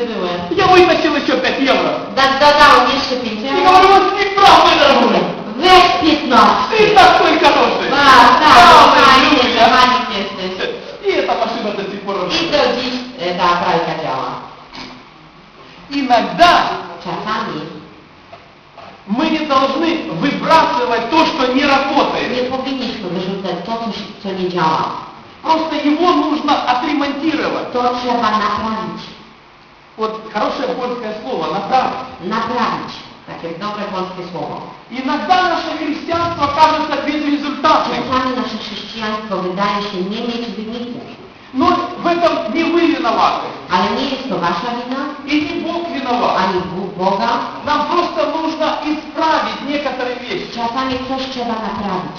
były. Я вытащил еще 5 евро. Da- Dodałem jeszcze 5 И euro. говорю, вот неправда, дорогой. Weź 15. Ты такой хороший. Аллилуйя. że fajnie jesteś. И эта машина до сих пор do dziś e, ta pralka działa. Иногда Czasami мы не должны выбрасывать то, что не работает. wyrzucać to, co, się- co nie działa. Просто его нужно отремонтировать. To trzeba naprawić. Хорошее польское слово «направить». Naprawić. Takie dobre polskie słowo. Иногда наше христианство кажется безрезультатным. Czasami nasze chrześcijaństwo wydaje się nie mieć wyniku. Но в этом не вы виноваты. Ale nie jest to wasza wina, И не Бог виноват. ani Bóg Boga. Нам просто нужно исправить некоторые вещи. Czasami coś trzeba naprawić.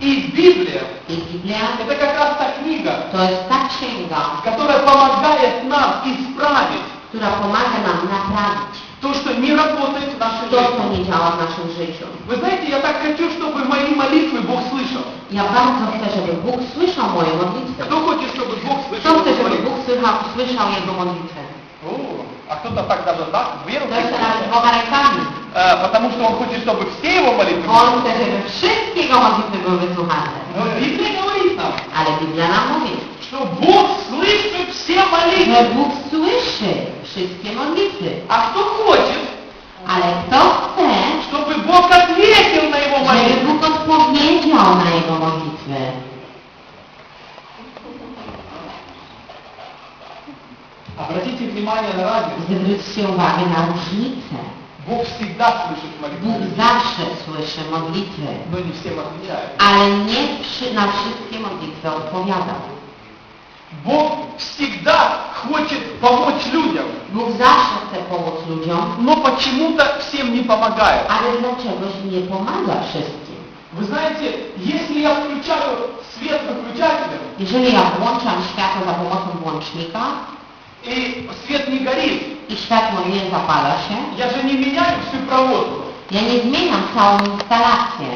И Библия I Biblia – это как раз та книга, to jest ta księga, которая помогает нам исправить która pomaga nam naprawić то, что не работает в нашей co жизни. nie działa w naszym życiu. Вы знаете, я так хочу, чтобы мои молитвы Бог слышал. Ja bardzo chcę, żeby Bóg słyszał moje modlitwy. Кто хочет, чтобы Бог Kto слышал chce, мои żeby молитвы? Bóg słyszał, słyszał jego modlitwę? О, а кто-то так даже так, веру To jeszcze nawet dwoma rękami. Э, потому что он хочет, чтобы все его молитвы On chce, żeby wszystkie jego modlitwy były wysłuchane. Но Библия говорит нам, Ale Biblia nam mówi, что Бог слышит все że молитвы. Bóg słyszy wszystkie modlitwy. А кто хочет, Ale kto chce, чтобы Бог ответил на его żeby молитву? Bóg odpowiedział na jego modlitwy? Обратите внимание на разницу. Zwróćcie uwagę na różnicę. Bóg всегда слышит Bóg молитвы, zawsze słyszy modlitwy, но не всем отвечает. ale nie przy, na wszystkie modlitwy odpowiada. Бог всегда хочет помочь людям, Bóg zawsze chce pomóc ludziom, но почему-то всем не помогает. ale dlaczegoś nie pomaga wszystkim. Вы знаете, если я включаю свет выключателем, Jeżeli ja włączam światło za pomocą włącznika и свет не горит, i światło nie zapala się, я же не меняю всю проводку. ja nie zmieniam całą instalację.